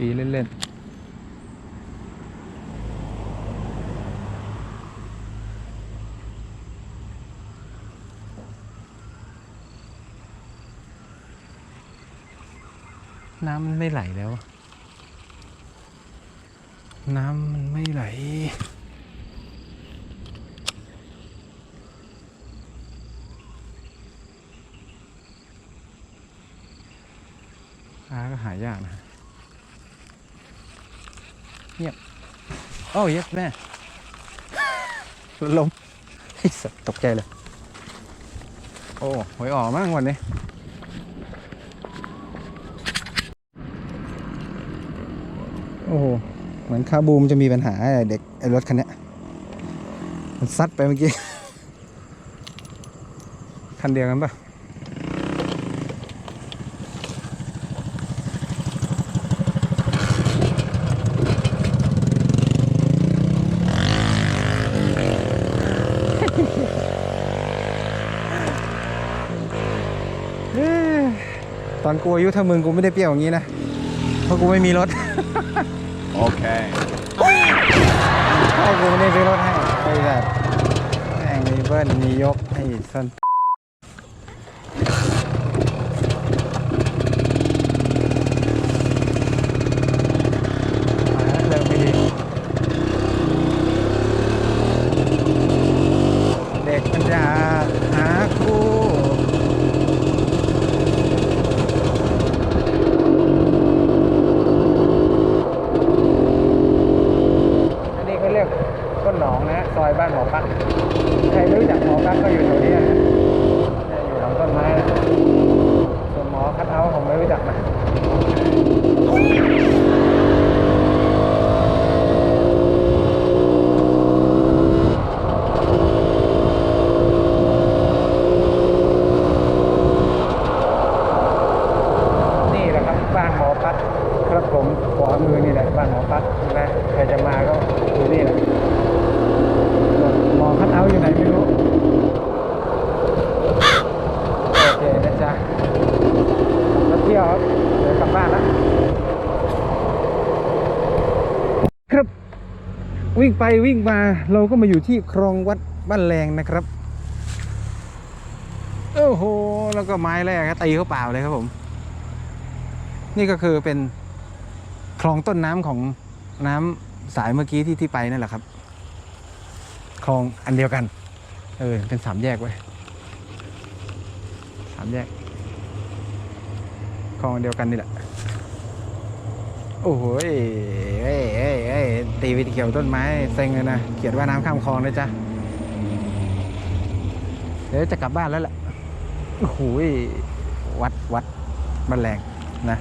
ตีเล่นๆน้ำมันไม่ไหลแล้ว น้ำมันไม่ไหลปลาก็หายากนะ เงียบโอ้ยแม่ลมไอ้สัตว์ตกใจเลย โอ้หวยออกมั้งวันนี้โอ้โห เหมือนคาบูมจะมีปัญหาไอ้เด็กไอ้รถคันเนี้ยมันซัดไปเมื่อกี้ คันเดียวกันปะ เอ้ย ตอนกูอายุเท่ามึงกูไม่ได้เปรี้ยวอย่างนี้นะ เพราะกูไม่มีรถ Okay. พ่อกูไม่ได้ซื้อรถให้ไอ้แบบแม่งมีเบิ้ลมียกไอ้ส้นมาแล้วเริ่มไม่ดีเด็กมันจะหาคู่ อันนี้เขาเรี ยกต้นหนองนะ ซอยบ้านหมอปักใครรู้จักหมอปักก็อยู่แถวนี้นะอยู่หลังต้นไม้นะส่วนหมอคัดเอาท์ผมไม่รู้จักนะนี่แหละครั บ้านหมอปักครับผมขวามือนี่แหละบ้านหมอปักนะใครจะมาก็อยู่นี่แหละหมอคัดเอาอยู่ไหนไม่รู้โอเคนะจ๊ะมาเที่ยวครับเดี๋ยวกลับบ้านแล้วครับ วิ่งไปวิ่งมาเราก็มาอยู่ที่คลองวัดบ้านแรงนะครับโอ้โห แล้วก็ไม้แรกตีเขาเปล่าเลยครับผม นี่ก็คือเป็นคลองต้นน้ำของน้ำสายเมื่อกี้ที่ที่ไปนั่นแหละครับ คลองอันเดียวกัน เออ เป็นสามแยกไว้สามแยก คลองเดียวกันนี่แหละ โอ้โหเอ้ยเอ้ยเอ้ตีวิธีเกี่ยวต้นไม้เซ็งเลยนะ เขียนว่าน้ำข้ามคลองนะจ๊ะเดี๋ยวจะกลับบ้านแล้วแหละโอ้โหวัดวัดบ้านแรงนะ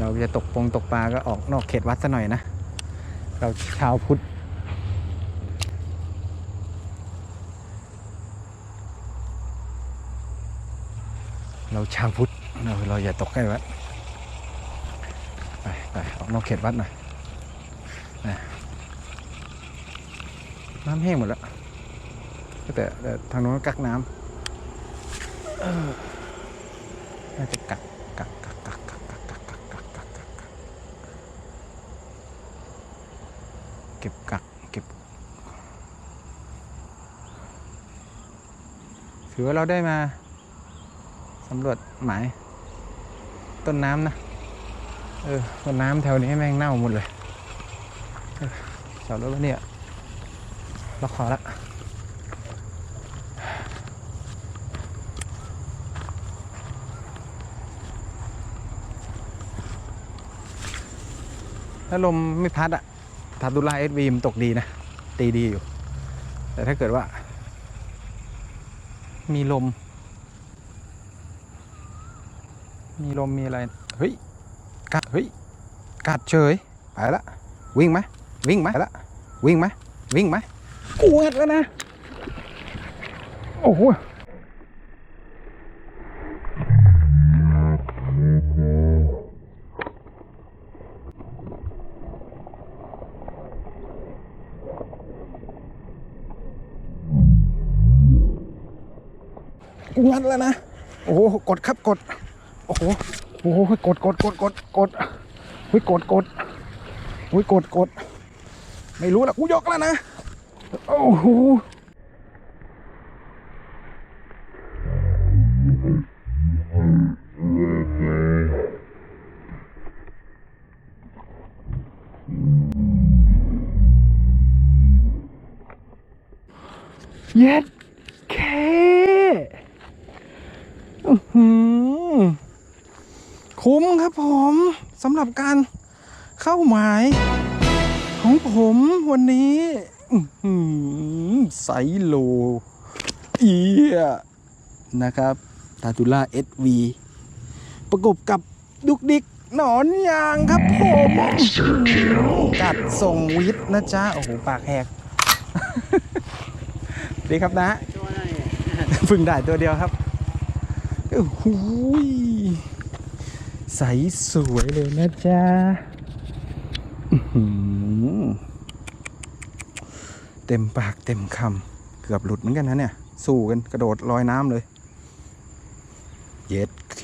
เราจะตกปงตกปลาก็ออกนอกเขตวัดซะหน่อยนะ เราชาวพุทธเราชาวพุทธเราเราอย่าตกใกล้วัดไปไปออกนอกเขตวัดหน่อยน้ำแห้งหมดแล้วแต่แต่ทางโน้นกักน้ำน่าจะกัก ถือว่าเราได้มาสำรวจหมาย ต้นน้ำนะ เออ ต้นน้ำแถวนี้แม่งเน่าหมดเลยเจอดรถไว้เนี่ยล็อกคอละถ้าลมไม่พัดอะทาตุลาเอสวีมตกดีนะ ตีดีอยู่ แต่ถ้าเกิดว่า มีลม มีลมมีอะไร เฮ้ย กัด เฮ้ย กัดเฉย ไปละ วิ่งไหมวิ่งไหมไปละ วิ่งไหมวิ่งไหมกูเอ็ดแล้วนะ โอ้โห กูงัดแล้วนะ โอ้โห กดครับกด โอ้โห โอ้โห กดกดกดกดกดเฮ้ยกดกดเฮ้ยกดกด ไม่รู้ละกูยกแล้วนะ โอ้โหเย็ดเคอื้อหือ คุ้มครับผมสำหรับการเข้าหมาย ของผมวันนี้ไซโลเอียนะครับตาตูล่าเอสวีประกบกับดุกดิกหนอนยางครับผมกัดส่งวิทนะจ๊ะ โอ้โห ปากแหกดีครับนะเพึ่งได้ตัวเดียวครับ โอ้โหยใสสวยเลยนะจ๊ะเต็มปากเต็มคำเกือบหลุดเหมือนกันนะเนี่ย สู้กันกระโดดลอยน้ำเลย เย็ดเค